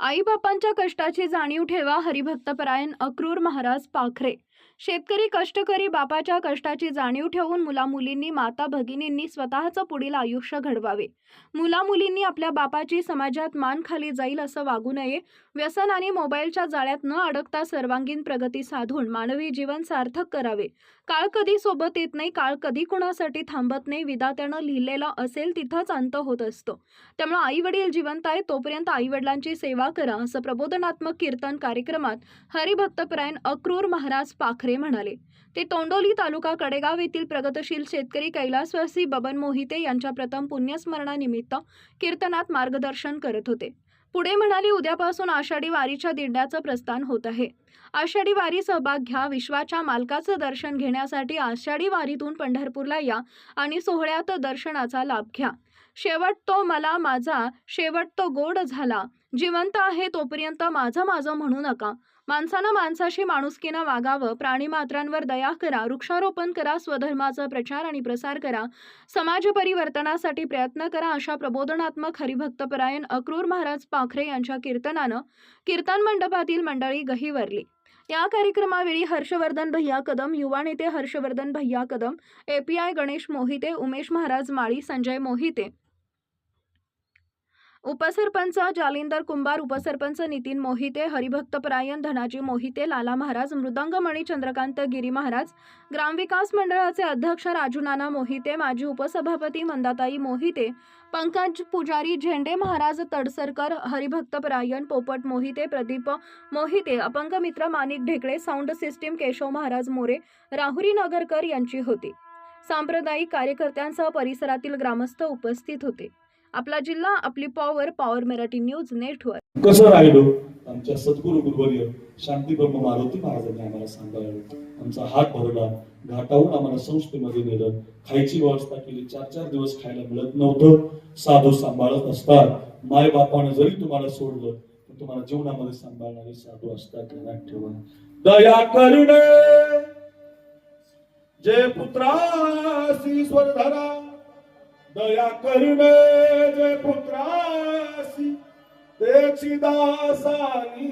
आईबापांच्या कष्टाची जाणीव ठेवा हरिभक्तपरायण अक्रूर महाराज पाखरे. शेतकरी कष्टकरी बापाच्या कष्टाची जाणीव ठेवून मुलामुलींनी माता भगिनींनी स्वतःचं पुढील आयुष्य घडवावे. मुलामुलींनी आपल्या बापाची समाजात मान खाली जाईल असं वागू नये. व्यसन आणि मोबाईलच्या जाळ्यात न अडकता सर्वांगीण प्रगती साधून मानवी जीवन सार्थक करावे. काळ कधी सोबत येत नाही काळ कधी कुणासाठी थांबत नाही विधात्यानं लिहिलेलं असेल तिथंच अंत होत असतो. त्यामुळे आई वडील जिवंत आहे तोपर्यंत आई वडिलांची सेवा करा असं प्रबोधनात्मक कीर्तन कार्यक्रमात हरिभक्तप्रायण अक्रूर महाराज पाखरे म्हणाले. ते तोंडोली तालुका कडेगाव येथील प्रगतशील शेतकरी कैलासवासी बबन मोहिते यांच्या प्रथम पुण्यस्मरणानिमित्त कीर्तनात मार्गदर्शन करत होते. पुढे म्हणाले उद्यापासून आषाढी वारीच्या दिंड्याचं प्रस्थान होत आहे. आषाढी वारी सहभाग घ्या. विश्वाच्या मालकाचं दर्शन घेण्यासाठी आषाढी वारीतून पंढरपूरला या आणि सोहळ्यात दर्शनाचा लाभ घ्या. शेवट तो मला माझा शेवट तो गोड झाला. जिवंत आहे तोपर्यंत माझं माझं म्हणू नका. माणसानं माणसाशी माणुसकीनं वागावं प्राणीमात्रांवर दया करा वृक्षारोपण करा स्वधर्माचा प्रचार आणि प्रसार करा. समाज परिवर्तनासाठी प्रयत्न करा अशा प्रबोधनात्मक हरिभक्तपरायण अक्रूर महाराज पाखरे यांच्या कीर्तनानं. कीर्तन मंडपातील मंडळी गहिवरली या कार्यक्रमावेळी हर्षवर्धन भैया कदम युवा नेते हर्षवर्धन भैया कदम एपीआय गणेश मोहिते उमेश महाराज माळी संजय मोहिते उपसरपंच जालिंदर कुंभार उपसरपंच नितीन मोहिते हरिभक्तपरायण धनाजी मोहिते लाला महाराज मृदंगमणी चंद्रकांत गिरी महाराज ग्रामविकास मंडळाचे अध्यक्ष राजू नाना मोहिते माजी उपसभापती मंदाताई मोहिते पंकज पुजारी झेंडे महाराज तडसरकर हरिभक्तपरायण पोपट मोहिते प्रदीप मोहिते अपंग मित्र माणिक ढेकळे साऊंड सिस्टीम केशव महाराज मोरे राहुरी नगरकर यांची होती. सांप्रदायिक कार्यकर्त्यांसह परिसरातील ग्रामस्थ उपस्थित होते. आपला जिल्हा आपली power power Marathi news network कसं राहिलो? आमच्या सद्गुरु गुरुवर्य शांती ब्रह्म मारुती महाराजांनी आम्हाला सांगायला आमचा हात भरला घाटाहून आम्हाला संस्थेमध्ये नेलं. खायची व्यवस्था केली चार चार दिवस खायला मिळत नव्हतं. साधू सांभाळत असतात. माय बापानं जरी तुम्हाला सोडलं तर तुम्हाला जीवनामध्ये सांभाळणारे साधू असतात ध्यानात ठेवा. दया करणे! जे पुत्रासी स्वरधरा! दया करणे जे पुत्रासी त्याची दासानी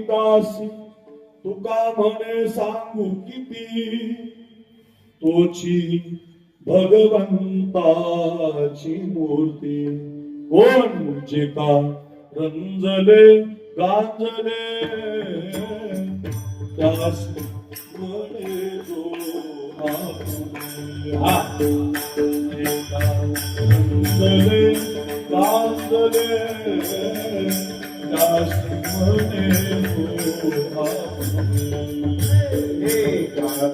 दासी। तुका म्हणे सांगू किती? तोची भगवंताची मूर्ती कोण म्हणजे का रंजले गांजले त्यास म्हणे जो हा. દાસ મને